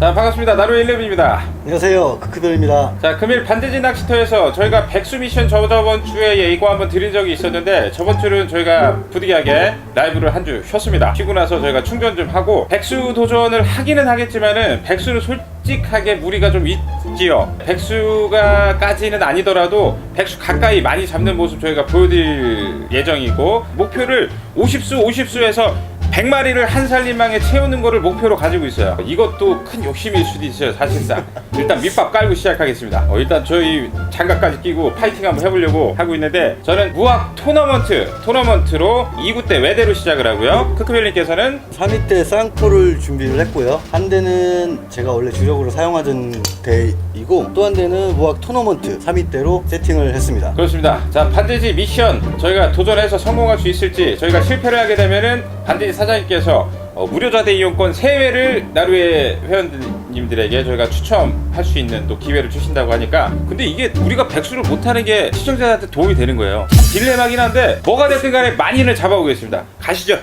자 반갑습니다. 나루의 일렘입니다. 안녕하세요. 크크별입니다. 자 금일 반대지 낚시터에서 저희가 백수 미션 저저번 주에 예고 한번 드린 적이 있었는데 저번 주는 저희가 부득이하게 라이브를 한 주 쉬었습니다. 쉬고 나서 저희가 충전 좀 하고 백수 도전을 하기는 하겠지만은 백수는 솔직하게 무리가 좀 있지요. 백수가까지는 아니더라도 백수 가까이 많이 잡는 모습 저희가 보여드릴 예정이고 목표를 50수 50수에서 100마리를 한 살림망에 채우는 거를 목표로 가지고 있어요. 이것도 큰 욕심일 수도 있어요, 사실상. 일단 밑밥 깔고 시작하겠습니다. 어, 일단 저희 장갑까지 끼고 파이팅 한번 해보려고 하고 있는데 저는 무학 토너먼트, 토너먼트로 2구 때 외대로 시작을 하고요. 크크벨님께서는 3위 때 쌍코를 준비를 했고요 한 대는 제가 원래 주력으로 사용하던 대이고 또 한 대는 무학 토너먼트 3위 때로 세팅을 했습니다 그렇습니다. 자, 반드시 미션 저희가 도전해서 성공할 수 있을지 저희가 실패를 하게 되면은 반드시 사장님께서 어, 무료 자대 이용권 3회를 나루의 회원님들에게 저희가 추첨할 수 있는 또 기회를 주신다고 하니까 근데 이게 우리가 백수를 못하는 게 시청자한테 도움이 되는 거예요. 참 딜레마긴 한데 뭐가 됐든 간에 많이는 잡아보겠습니다. 가시죠.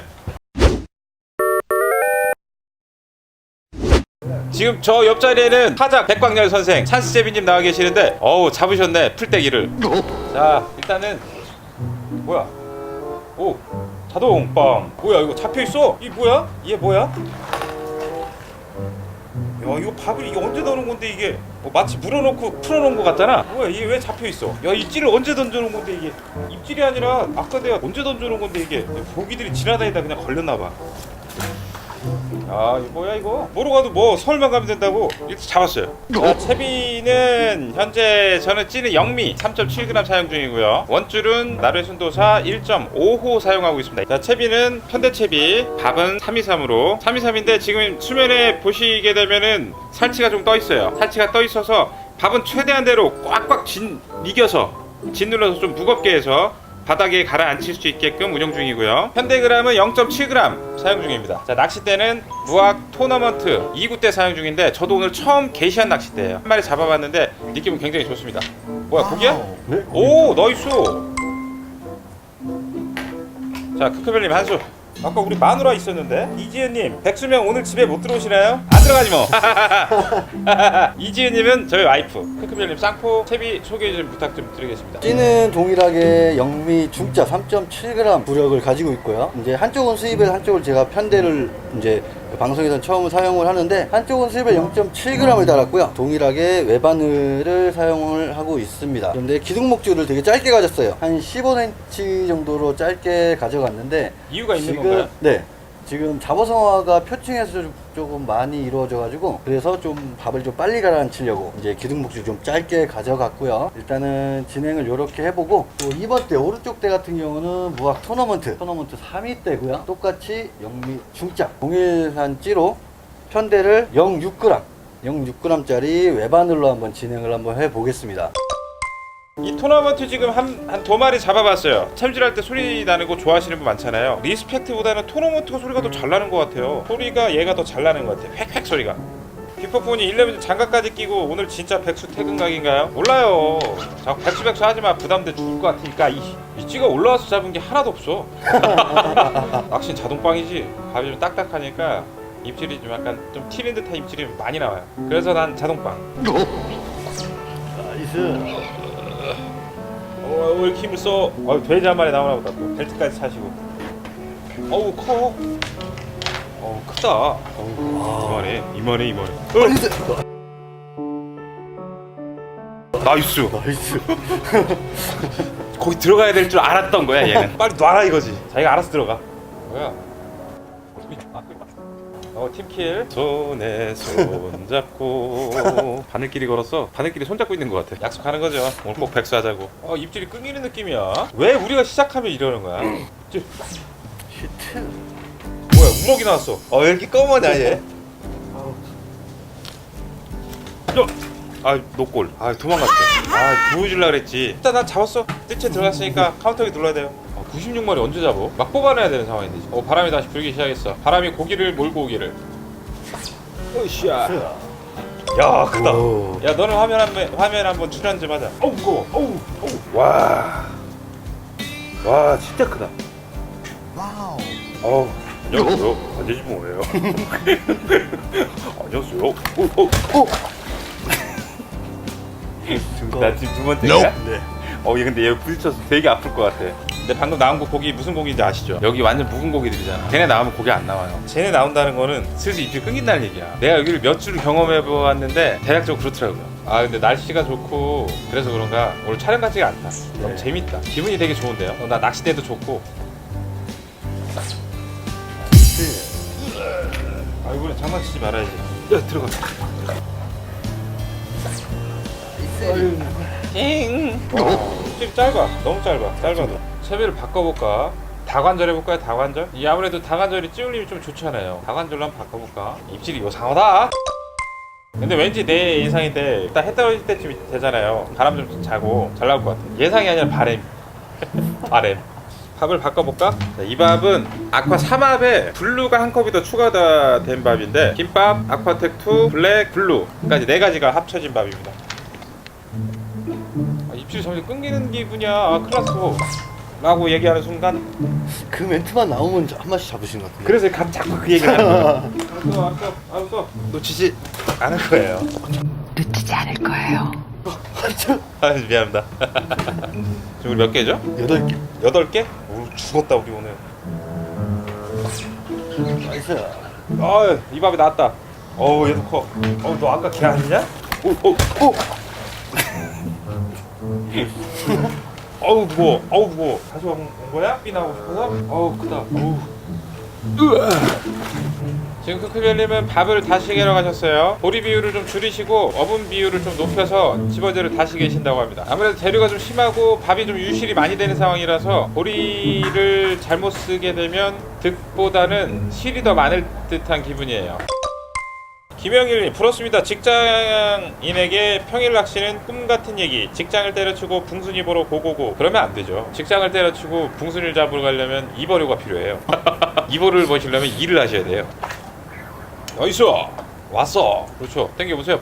지금 저 옆자리에는 타작 백광열 선생 찬스제비님 나와 계시는데 어우 잡으셨네 풀떼기를 자 일단은 뭐야 오 자동 빵. 뭐야 이거 잡혀있어? 이 뭐야? 이게 뭐야? 야 이거 밥을 이게 언제 넣는 건데 이게? 뭐 마치 물어놓고 풀어놓은 것 같잖아. 뭐야 이게 왜 잡혀있어? 야 입질을 언제 던져놓은 건데 이게? 입질이 아니라 아까 내가 언제 던져놓은 건데 이게? 고기들이 지나다니다 그냥 걸렸나봐 아 이거 뭐야 이거? 뭐로 가도 뭐 서울만 가면 된다고 이렇게 잡았어요. 자 채비는 현재 저는 찌는 영미 3.7g 사용 중이고요. 원줄은 나루의 순도사 1.5호 사용하고 있습니다. 자 채비는 현대 채비 밥은 323으로. 323인데 지금 수면에 보시게 되면은 살치가 좀 떠 있어요. 살치가 떠 있어서 밥은 최대한 대로 꽉꽉 진 이겨서 짓눌러서 좀 무겁게 해서 바닥에 가라앉힐 수 있게끔 운영 중이고요. 현대그램은 0.7g 사용 중입니다. 자, 낚싯대는 무학 토너먼트 2구 때 사용 중인데 저도 오늘 처음 게시한 낚싯대예요. 한 마리 잡아봤는데 느낌은 굉장히 좋습니다. 뭐야, 고기야? 네? 오, 나이스. 자, 크크별님 한 수. 아까 우리 마누라 있었는데 이지은님 백수명 오늘 집에 못 들어오시나요? 안 들어가지 뭐. 이지은님은 저희 와이프. 크크별님 쌍포 채비 소개 좀 부탁 좀 드리겠습니다. 찌는 동일하게 영미 중자 3.7g 부력을 가지고 있고요. 이제 한쪽은 수입을 한쪽을 제가 편대를 이제 방송에서 처음 사용을 하는데 한쪽은 수입을 0.7g을 달았고요. 동일하게 외바늘을 사용을 하고 있습니다. 그런데 기둥 목줄을 되게 짧게 가졌어요. 한 15cm 정도로 짧게 가져갔는데 이유가 있는 지금 건가요? 네. 지금 잡어성화가 표층에서 좀- 조금 많이 이루어져 가지고 그래서 좀 밥을 좀 빨리 가라앉히려고 이제 기둥 목줄 좀 짧게 가져갔고요. 일단은 진행을 이렇게 해보고 또 이번 때 오른쪽 대 같은 경우는 무학 토너먼트 토너먼트 3위 때고요. 똑같이 영미 중짝 동일한 찌로 편대를 0.6g 0.6g짜리 외바늘로 한번 진행을 한번 해보겠습니다 이 토너먼트 지금 한 한 두 마리 잡아봤어요. 챔질할 때 소리 나는 거 좋아하시는 분 많잖아요. 리스펙트보다는 토너먼트가 소리가 더 잘 나는 것 같아요. 소리가 얘가 더 잘 나는 것 같아요. 획획 소리가. 비퍼폰이 11 장갑까지 끼고 오늘 진짜 백수 퇴근 각인가요? 몰라요. 자 백수 백수 하지 마. 부담돼 죽을 것 같으니까 이 이 찌가 올라와서 잡은 게 하나도 없어. 낚시 자동빵이지. 밥이 좀 딱딱하니까 입질이 좀 약간 좀 튀는 듯한 입질이 많이 나와요. 그래서 난 자동빵. 나이스 어, 왜 이렇게 힘을 써? 어, 돼지 한 마리 나오나 보다. 또 벨트까지 차시고. 어우 커. 어우 크다. 어우 이만해 이만해 이만해. 어, 나이스. 나이스. 거기 들어가야 될 줄 알았던 거야 얘는. 빨리 놔라 이거지. 자기가 알아서 들어가. 뭐야 어 팀킬. 손에 손 잡고. 바늘끼리 걸었어. 바늘끼리 손 잡고 있는 것 같아. 약속하는 거죠. 오늘 꼭 백수하자고. 어 입질이 끊기는 느낌이야. 왜 우리가 시작하면 이러는 거야? 입질 히트. 뭐야 우럭이 나왔어. 어 왜 이렇게 검하냐 얘? 야! 아 노골. 아 도망갔대. 아 보여줄라 그랬지. 일단 난 잡았어. 뜰채 들어갔으니까 카운터기 눌러야 돼요. 어, 96마리 언제 잡어? 막 뽑아내야 되는 상황인데 지금. 어 바람이 다시 불기 시작했어 바람이 고기를 몰고 오기를 으쌰 야 크다 오. 야 너는 화면 한번 화면 한번 출연 좀 하자 어우 무거워 어우 어우 와 와 진짜 크다 와우 어우 안녕하세요. 반지지 뭐예요? 안녕하세요. 오, 오, 오. 지금 나 지금 두 번째야? 네. 어, 얘 근데 얘 부딪혀서 되게 아플 것 같아. 근데 방금 나온 거 고기 무슨 고기인지 아시죠? 여기 완전 묵은 고기들이잖아. 걔네 나오면 고기 안 나와요. 쟤네 나온다는 거는 슬슬 입질 끊긴다는 얘기야. 내가 여기를 몇 주를 경험해 보았는데 대략적으로 그렇더라고요. 아 근데 날씨가 좋고 그래서 그런가 오늘 촬영 같지가 않다. 너무 네. 재밌다. 기분이 되게 좋은데요. 어, 나 낚싯대도 좋고. 아 이번에 장난치지 말아야지. 야 들어가. 잉. 좀 짧아. 너무 짧아. 짧아도. 채비를 바꿔볼까? 다관절 해볼까요? 다관절? 이 아무래도 다관절이 찌울림이 좀 좋잖아요. 다관절로 한번 바꿔볼까? 입질이 요상하다. 근데 왠지 내 예상인데 일단 해 떨어질 때쯤 되잖아요. 바람 좀 자고 잘 나올 것 같아. 예상이 아니라 바램. 바램. 밥을 바꿔볼까? 자, 이 밥은 아쿠아 3합에 블루가 한 컵이 더 추가된 밥인데 김밥, 아쿠아텍 2, 블랙, 블루까지 네 가지가 합쳐진 밥입니다. 아, 입술이 점점 끊기는 기분이야. 아, 큰일 났어. 라고 얘기하는 순간 그 멘트만 나오면 한 마씩 잡으신 것 같은데. 그래서 감 자꾸 그 얘기를 하는 거야. 알았어, 알았어, 알았어. 놓치지 않을 거예요. 놓치지 않을 거예요. 아, 미안합니다. 지금 우리 몇 개죠? 여덟 개. 여덟 개? 오, 죽었다 우리 오늘. 나이스. 아, 이 밥이 나왔다. 어우, 얘도 커. 어, 너 아까 걔 아니냐? 오, 오, 오. 어우 무거워. 어우 무거워. 다시 온 거야? 삐 나고 싶어서? 어우 크다. 으아. 지금 크크별님은 밥을 다시 개러 가셨어요. 보리 비율을 좀 줄이시고 어분 비율을 좀 높여서 집어제를 다시 계신다고 합니다. 아무래도 재료가 좀 심하고 밥이 좀 유실이 많이 되는 상황이라서 보리를 잘못 쓰게 되면 득보다는 실이 더 많을 듯한 기분이에요. 김영일님 부럽습니다. 직장인에게 평일 낚시는 꿈 같은 얘기. 직장을 때려치고 붕순이 보러 고고고. 그러면 안 되죠. 직장을 때려치고 붕순이를 잡으러 가려면 이버류가 필요해요. 이버류를 보시려면 일을 하셔야 돼요. 나이스 왔어. 그렇죠. 땡겨보세요.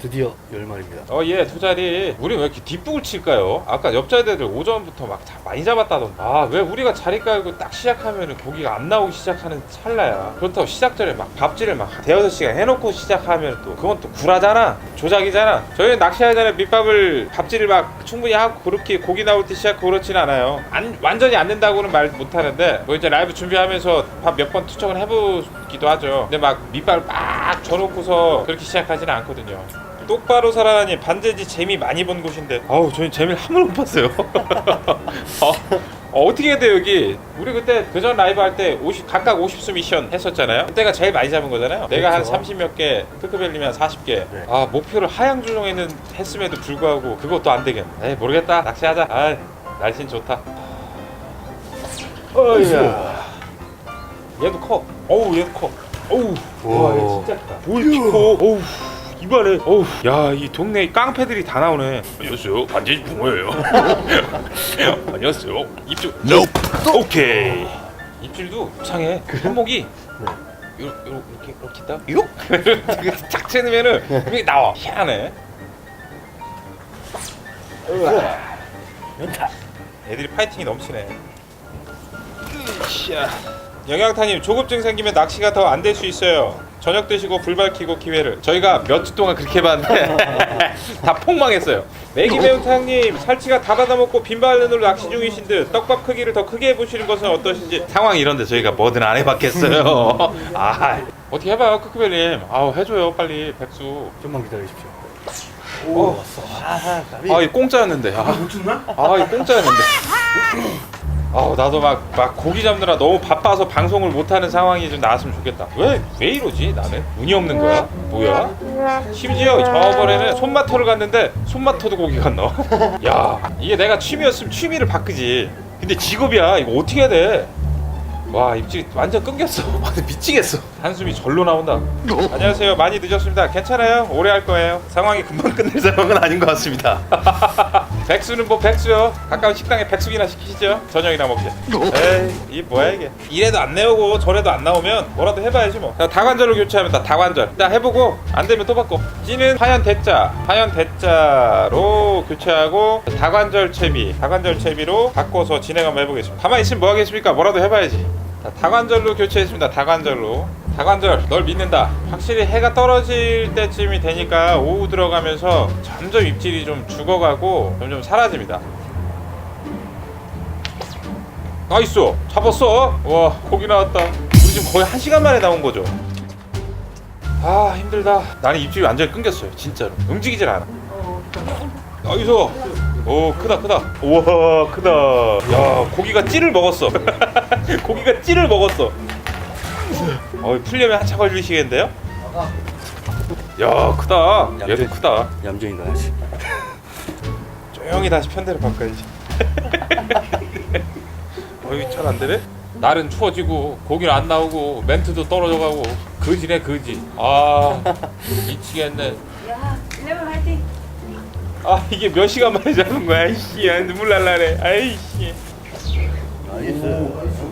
드디어 열 마리입니다. 어, 예, 두 자리. 우리 왜 이렇게 뒷북을 칠까요? 아까 옆자리들 오전부터 막다 많이 잡았다던데. 아, 왜 우리가 자리 깔고 딱 시작하면은 고기가 안 나오기 시작하는 찰나야. 그렇다고 시작 전에 막 밥질을 막 대여섯 시간 해놓고 시작하면 또 그건 또 구라잖아. 조작이잖아. 저희는 낚시하기 전에 밑밥을 밥질을 막 충분히 하고 그렇게 고기 나올 때 시작하고 그렇진 않아요. 안, 완전히 안 된다고는 말 못하는데 뭐 이제 라이브 준비하면서 밥 몇 번 투척을 해보기도 하죠. 근데 막 밑밥을 막 줘놓고서 그렇게 시작하지는 않거든요. 똑바로 살아라니 반제지 재미 많이 본 곳인데. 아우 저희 재미를 한 번도 못 봤어요. 어, 어, 어 떻게 해야 돼 여기? 우리 그때 그전 라이브 할 때 50, 각각 50수 미션 했었잖아요. 그때가 제일 많이 잡은 거잖아요. 내가 한 그렇죠. 30몇개 크크벨님이 한 40개. 네. 아 목표를 하향 조정했는 했음에도 불구하고 그것도 안 되겠네. 에이 모르겠다. 낚시하자. 아 날씨는 좋다. 어이야. 얘도 커. 어우 얘도 커. 어우. 와얘 오. 진짜 크다. 오 이렇게 커 어우 이발에 어우 야이 동네 깡패들이 다 나오네. 안녕하세요. 반지 붕어예요. 안녕하세요. 입질 오케이. 입질도 이상해 손목이 요, 요, 이렇게 이렇게 있다? 이렇게 착 채우면은 그게 나와. 희한해. 애들이 파이팅이 넘치네. 영양타님 조급증 생기면 낚시가 더 안 될 수 있어요. 저녁 드시고 불 밝히고 기회를. 저희가 몇 주 동안 그렇게 해봤는데 다 폭망했어요. 매기 매운탕님 살치가 다 받아먹고 빈발른으로 낚시 중이신 듯 떡밥 크기를 더 크게 해보시는 것은 어떠신지. 상황이 이런데 저희가 뭐든 안 해봤겠어요. 아 어떻게 해봐요 크크벨님. 아우 해줘요 빨리 백수. 좀만 기다리십시오. 오. 오 왔어. 까비. 아, 이 공짜였는데. 아, 아, 이 공짜였는데. 아, 나도 막, 막 고기 잡느라 너무 바빠서 방송을 못하는 상황이 좀 나왔으면 좋겠다. 왜, 왜 이러지, 나는? 운이 없는 거야? 뭐야? 심지어 저번에는 손마터를 갔는데, 손마터도 고기가 안 나와. 야, 이게 내가 취미였으면 취미를 바꾸지. 근데 직업이야. 이거 어떻게 해야 돼? 와 입질이 완전 끊겼어 미치겠어 한숨이 절로 나온다 안녕하세요 많이 늦었습니다 괜찮아요 오래 할 거예요 상황이 금방 끝낼 상황은 아닌 것 같습니다 백수는 뭐 백수요. 가까운 식당에 백숙이나 시키시죠. 저녁이나 먹게. 에이 이 뭐야 이게? 이래도 안 내오고 저래도 안 나오면 뭐라도 해봐야지 뭐. 자, 다관절로 교체하면 다 다관절. 일단 해보고 안 되면 또 바꿔. 찌는 하얀 대자. 하얀 대자로 교체하고 다관절 채비. 다관절 채비로 바꿔서 진행 한번 해보겠습니다. 가만히 있으면 뭐 하겠습니까? 뭐라도 해봐야지. 자, 다관절로 교체했습니다. 다관절로. 다관절 널 믿는다. 확실히 해가 떨어질 때쯤이 되니까 오후 들어가면서 점점 입질이 좀 죽어가고 점점 사라집니다. 나이스 잡았어. 와 고기 나왔다. 우리 지금 거의 한 시간 만에 나온 거죠. 아 힘들다. 나는 입질이 완전히 끊겼어요. 진짜로 움직이질 않아. 나이스. 오 크다 크다. 우와 크다. 야 고기가 찌를 먹었어. 고기가 찌를 먹었어. 어 풀려면 한참 걸리시겠는데요? 야 크다. 얘도 크다. 얌전히다 다시. 조용히 다시 편대로 바꿔야지. 어이 잘안 되네? 날은 추워지고 고기는 안 나오고 멘트도 떨어져가고 그지네 그지. 아 미치겠네. 야, 일레븐 화이팅! 아 이게 몇 시간 만에 잡은 거야? 아이씨 아, 눈물 날라네. 아이씨. 나이스.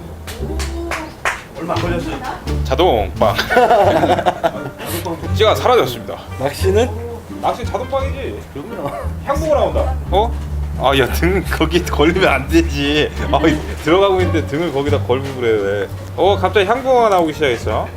자동 빵. 찌가 사라졌습니다. 낚시는 낚시 자동 빵이지. 그럼요. 향보가 나온다. 어? 아, 야, 등 거기 걸리면 안 되지. 아, 들어가고 있는데 등을 거기다 걸고 그래, 왜. 어, 갑자기 향보가 나오기 시작했어.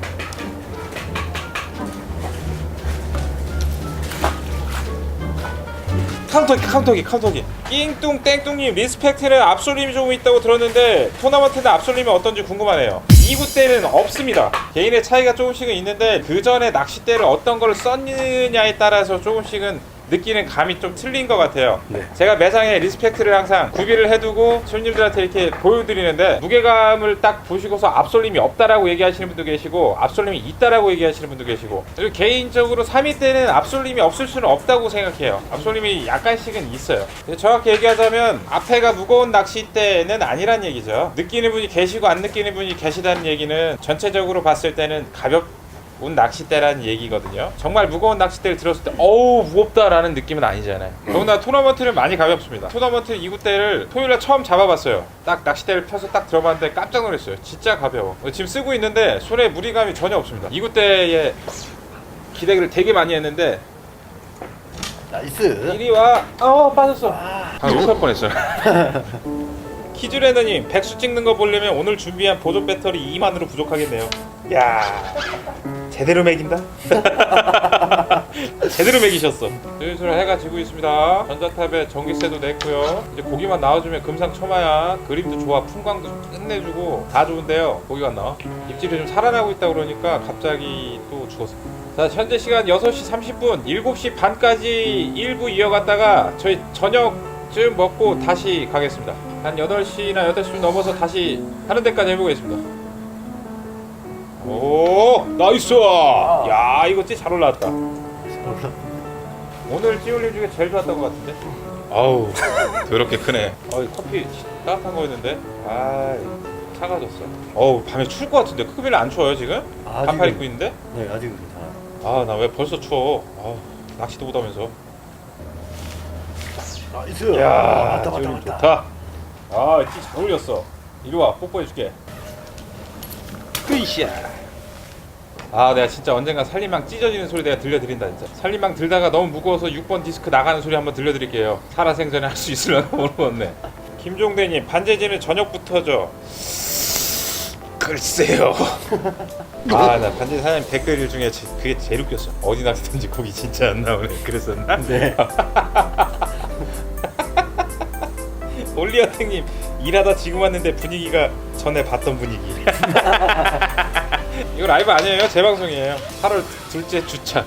카운터기, 카운터기, 카운터기. 낑뚱 땡뚱님 리스펙트는 앞솔림이 조금 있다고 들었는데 토너먼트는 앞솔림이 어떤지 궁금하네요. 2구 때는 없습니다. 개인의 차이가 조금씩은 있는데 그 전에 낚싯대를 어떤 걸 썼느냐에 따라서 조금씩은 느끼는 감이 좀 틀린 것 같아요. 네. 제가 매장에 리스펙트를 항상 구비를 해두고 손님들한테 이렇게 보여드리는데 무게감을 딱 보시고서 앞솔림이 없다라고 얘기하시는 분도 계시고 앞솔림이 있다라고 얘기하시는 분도 계시고 그리고 개인적으로 3위 때는 앞솔림이 없을 수는 없다고 생각해요. 앞솔림이 약간씩은 있어요. 정확히 얘기하자면 앞에가 무거운 낚싯대는 아니란 얘기죠. 느끼는 분이 계시고 안 느끼는 분이 계시다는 얘기는 전체적으로 봤을 때는 가볍 운 낚싯대라는 얘기거든요. 정말 무거운 낚싯대를 들었을 때 어우 무겁다라는 느낌은 아니잖아요. 더구나 토너먼트는 많이 가볍습니다. 토너먼트 2구 대를 토요일날 처음 잡아봤어요. 딱 낚싯대를 펴서 딱 들어봤는데 깜짝 놀랐어요. 진짜 가벼워. 지금 쓰고 있는데 손에 무리감이 전혀 없습니다. 2구 대에 기대기를 되게 많이 했는데 나이스. 이리 와. 어 빠졌어. 아 욕할 뻔했어요. 키즈레너님 백수 찍는 거 보려면 오늘 준비한 보조 배터리 2만으로 부족하겠네요. 야 제대로 먹인다. 제대로 먹이셨어. 슬슬 해가 지고 있습니다. 전자탑에 전기세도 냈고요. 이제 고기만 나와주면 금상첨화야. 그림도 좋아, 풍광도 끝내주고 다 좋은데요. 고기가 안 나와. 입질이 좀 살아나고 있다 그러니까 갑자기 또 죽었어. 자 현재 시간 6시 30분 7시 반까지 1부 이어갔다가 저희 저녁쯤 먹고 다시 가겠습니다 한 8시나 8시쯤 넘어서 다시 하는 데까지 해보겠습니다 오 나이스. 야 이거 진짜 잘 올라왔다. 오늘 찌울림 중에 제일 좋았던 것 같은데? 아우. 더럽게 크네. 어이 커피 따뜻한 거였는데? 아 차가졌어. 어우 밤에 추울 것 같은데. 크기는 안 추워요 지금? 아직은- 반팔 입고 있는데? 네, 아직은 괜찮아. 아나 왜 벌써 추워? 아, 낚시도 못하면서. 나이스. 야 아, 맞다, 맞다, 지금 맞다. 좋다. 아찌잘 어울렸어. 이리 와 뽀뽀해줄게 으이샤 아 내가 진짜 언젠가 살림망 찢어지는 소리 내가 들려드린다 진짜. 살림망 들다가 너무 무거워서 6번 디스크 나가는 소리 한번 들려드릴게요. 살아생전에 할 수 있으려나 모르겠네. 김종대님 반제지는 저녁부터죠. 글쎄요. 아 나 반제지 사장님 댓글 중에 제- 그게 제일 웃겼어. 어디 낚시든지 고기 진짜 안 나오네. 그랬었나? 네. 올리아탱님 일하다 지금 왔는데 분위기가 전에 봤던 분위기. 이거 라이브 아니에요? 제 방송이에요. 8월 둘째 주차.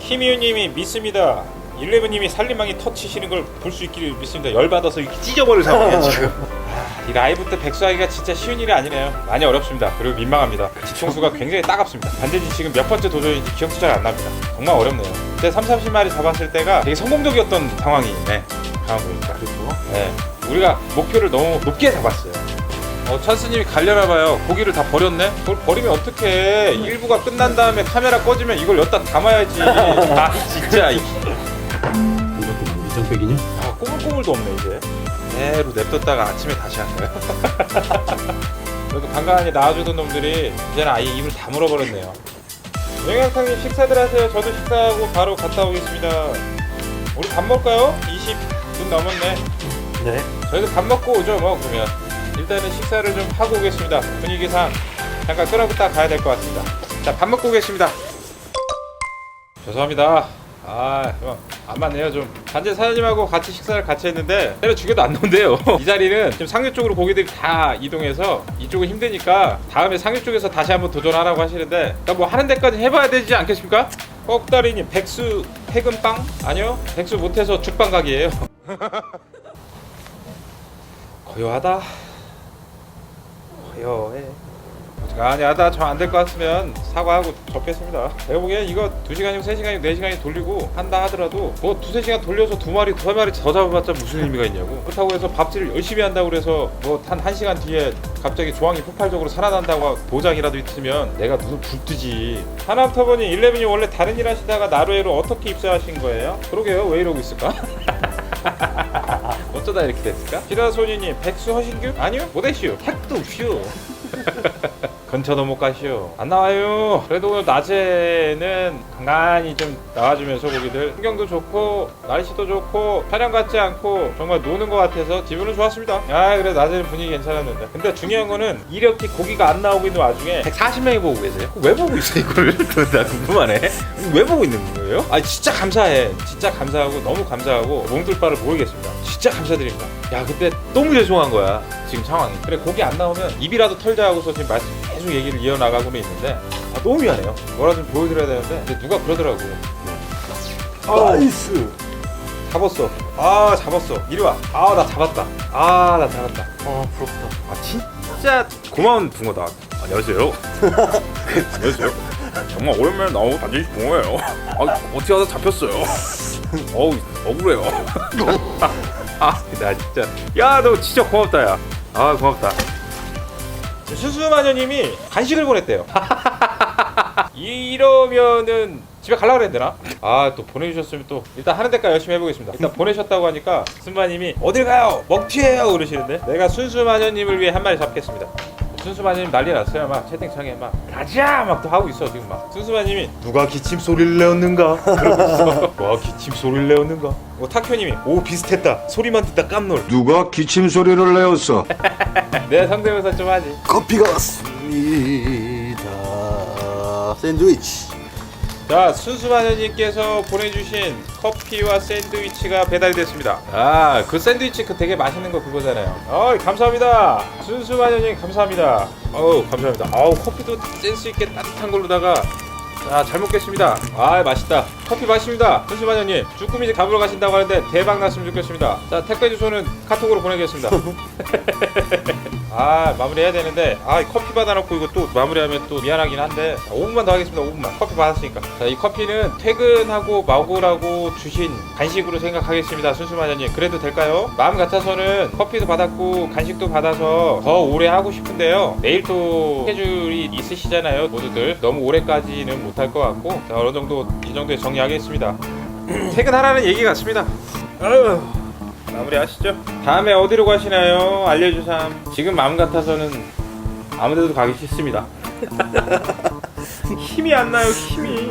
키미유님이 믿습니다. 일레븐님이 살림망이 터치시는 걸 볼 수 있기를 믿습니다. 열받아서 이렇게 찢어버릴 상황이야 지금. 아, 이 라이브 때 백수하기가 진짜 쉬운 일이 아니네요. 많이 어렵습니다. 그리고 민망합니다. 지총수가 굉장히 따갑습니다. 반대지 지금 몇 번째 도전인지 기억도 잘 안 납니다. 정말 어렵네요. 그때 3, 30마리 잡았을 때가 되게 성공적이었던 상황이네. 상황 보니까. 네. 우리가 목표를 너무 높게 잡았어요. 어, 찬스님이 갈려나 봐요. 고기를 다 버렸네? 그걸 버리면 어떡해. 일부가 끝난 다음에 카메라 꺼지면 이걸 여기다 담아야지. 아, 진짜. 이것도 뭐 이정백이냐? 아, 꼬물꼬물도 없네, 이제. 그대로 냅뒀다가 아침에 다시 할까요? 그래도 간간히 나와주던 놈들이 이제는 아예 입을 다 물어버렸네요. 영양탕님 식사들 하세요. 저도 식사하고 바로 갔다 오겠습니다. 우리 밥 먹을까요? 20분 넘었네. 네. 저희도 밥 먹고 오죠, 뭐, 그러면. 일단은 식사를 좀 하고 오겠습니다. 분위기상 잠깐 끊어붙다 가야 될 것 같습니다. 자, 밥 먹고 오겠습니다. 죄송합니다. 아, 좀안 맞네요. 좀 단체 사장님하고 같이 식사를 같이 했는데 때려 죽여도 안 나온대요. 이 자리는 지금 상류 쪽으로 고기들이 다 이동해서 이쪽은 힘드니까 다음에 상류 쪽에서 다시 한번 도전하라고 하시는데 그러니까 뭐 하는 데까지 해봐야 되지 않겠습니까? 꼭다리님 백수 퇴근빵? 아니요, 백수 못해서 죽빵 가게예요. 고요하다. 고요해. 아니 하다 저 안 될 것 같으면 사과하고 접겠습니다 제가 보기엔 이거 2시간이고 3시간이고 4시간이 돌리고 한다 하더라도 뭐 두세 시간 돌려서 두 마리 두 마리 더 잡아봤자 무슨 의미가 있냐고 그렇다고 해서 밥질을 열심히 한다고 그래서 뭐 한 1시간 뒤에 갑자기 조항이 폭발적으로 살아난다고 보장이라도 있으면 내가 무슨 불뜨지 하나부터 보니 11이 원래 다른 일 하시다가 나루에로 어떻게 입사하신 거예요? 그러게요 왜 이러고 있을까? 어쩌다 이렇게 됐을까? 시라소니님 백수 허신규? 아니요 모대슈 택도 슈 근처도 못 가시오. 안 나와요. 그래도 오늘 낮에는 간간히 좀 나와주면서 고기들. 풍경도 좋고 날씨도 좋고 촬영 같지 않고 정말 노는 것 같아서 기분은 좋았습니다. 아 그래 낮에는 분위기 괜찮았는데. 근데 중요한 거는 이렇게 고기가 안 나오고 있는 와중에 140명이 보고 계세요. 왜 보고 있어 이걸 나 궁금하네. 왜 보고 있는 거예요? 아 진짜 감사해. 진짜 감사하고 너무 감사하고 몸둘 바를 모르겠습니다. 진짜 감사드립니다. 야 그때 너무 죄송한 거야 지금 상황이. 그래 고기 안 나오면 입이라도 털자 하고서 지금 말씀 계속 얘기를 이어나가고는 있는데. 아 너무 미안해요. 뭐라 좀 보여드려야 되는데 근데 누가 그러더라고 나이스. 잡았어. 아 잡았어. 이리 와 아 나 잡았다. 아 나 잡았다. 아 부럽다. 아 진짜 고마운 붕어다. 안녕하세요. 안녕하세요. 정말 오랜만에 나오고 다시 붕어예요. 아 어떻게 하다 잡혔어요? 어우 억울해요. 아 나 진짜. 야 너 진짜 고맙다 야 아 고맙다. 수수마녀님이 간식을 보냈대요. 이러면은 집에 그래야 되나? 아또 보내주셨으면 또 일단 하는 데까지 열심히 해보겠습니다. 일단 보내셨다고 하니까 순마님이 어딜 가요? 먹튀해요! 그러시는데 내가 순수마녀님을 위해 한 마리 잡겠습니다 순수마녀님 난리 났어요. 막 채팅창에 막 가자! 막 또 하고 있어 지금 막. 순수마님이 누가 기침 소리를 내었는가? 그러고 있어. 와 기침 소리를 내었는가? 뭐 타큐님이. 오 비슷했다. 소리만 듣다 깜놀. 누가 기침 소리를 내었어? 내 성대모사 좀 하지. 커피가 왔습니다. 샌드위치. 자 순수마녀님께서 보내주신 커피와 샌드위치가 배달됐습니다. 아 그 샌드위치 그 되게 맛있는 거 그거잖아요. 어 감사합니다. 순수마녀님 감사합니다. 어우 감사합니다. 아우 커피도 센스 있게 따뜻한 걸로다가 자잘 먹겠습니다. 아 맛있다. 커피 맛있습니다. 순수마녀님 쭈꾸미 집 가보러 가신다고 하는데 대박 났으면 좋겠습니다. 자 택배 주소는 카톡으로 보내겠습니다 아 마무리해야 되는데. 아 커피 받아놓고 이거 또 마무리하면 또 미안하긴 한데. 자, 5분만 더 하겠습니다 5분만. 커피 받았으니까. 자 이 커피는 퇴근하고 먹으라고 주신 간식으로 생각하겠습니다 순수마녀님. 그래도 될까요? 마음 같아서는 커피도 받았고 간식도 받아서 더 오래 하고 싶은데요. 내일 또 스케줄이 있으시잖아요 모두들. 너무 오래까지는 못할 것 같고. 자 어느 정도 이 정도에 정리하겠습니다. 퇴근하라는 얘기 같습니다. 아유. 마무리하시죠. 다음에 어디로 가시나요? 알려주삼. 지금 마음 같아서는 아무데도 가기 싫습니다. 힘이 안 나요, 힘이.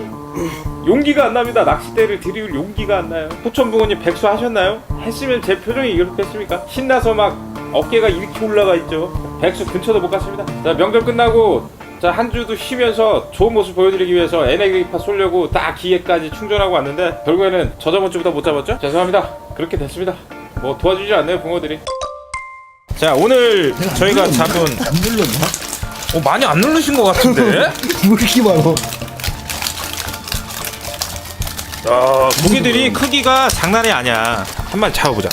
용기가 안 납니다. 낚싯대를 들이울 용기가 안 나요. 포천부모님 백수 하셨나요? 했으면 제 표정이 이렇겠습니까? 신나서 막 어깨가 이렇게 올라가 있죠. 백수 근처도 못 갔습니다. 자, 명절 끝나고 자, 한 주도 쉬면서 좋은 모습 보여드리기 위해서 에너지파 쏠려고 딱 기회까지 충전하고 왔는데 결국에는 저 저번 주보다 못 잡았죠? 죄송합니다. 그렇게 됐습니다. 뭐 도와주지 않네요, 붕어들이. 자, 오늘 저희가 잡은 안 눌렀나? 어, 많이 안 누르신 것 같은데? 왜 이렇게 많어? 자, 고기들이 크기가 장난이 아니야. 한 마리 잡아보자.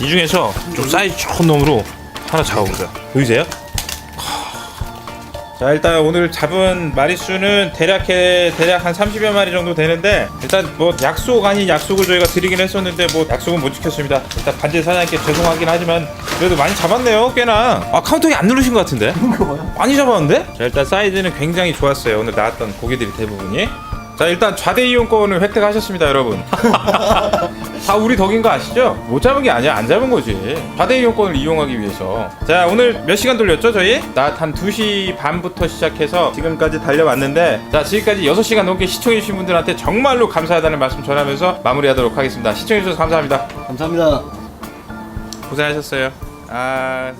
이 중에서 좀 사이즈 좋은 놈으로 하나 잡아보자. 보이세요? 자 일단 오늘 잡은 마리수는 대략 해 대략 한 30여 마리 정도 되는데 일단 뭐 약속 아닌 약속을 저희가 드리긴 했었는데 뭐 약속은 못 지켰습니다. 일단 반지 사장님께 죄송하긴 하지만 그래도 많이 잡았네요 꽤나. 아 카운터기 안 누르신 것 같은데? 많이 잡았는데? 자 일단 사이즈는 굉장히 좋았어요. 오늘 나왔던 고기들이 대부분이 자 일단 좌대 이용권을 획득하셨습니다 여러분. 다 우리 덕인 거 아시죠? 못 잡은 게 아니야. 안 잡은 거지. 좌대 이용권을 이용하기 위해서. 자 오늘 몇 시간 돌렸죠 저희? 낮한 2시 반부터 시작해서 지금까지 달려왔는데 자 지금까지 6시간 넘게 시청해주신 분들한테 정말로 감사하다는 말씀 전하면서 마무리하도록 하겠습니다. 시청해주셔서 감사합니다. 감사합니다. 고생하셨어요. 아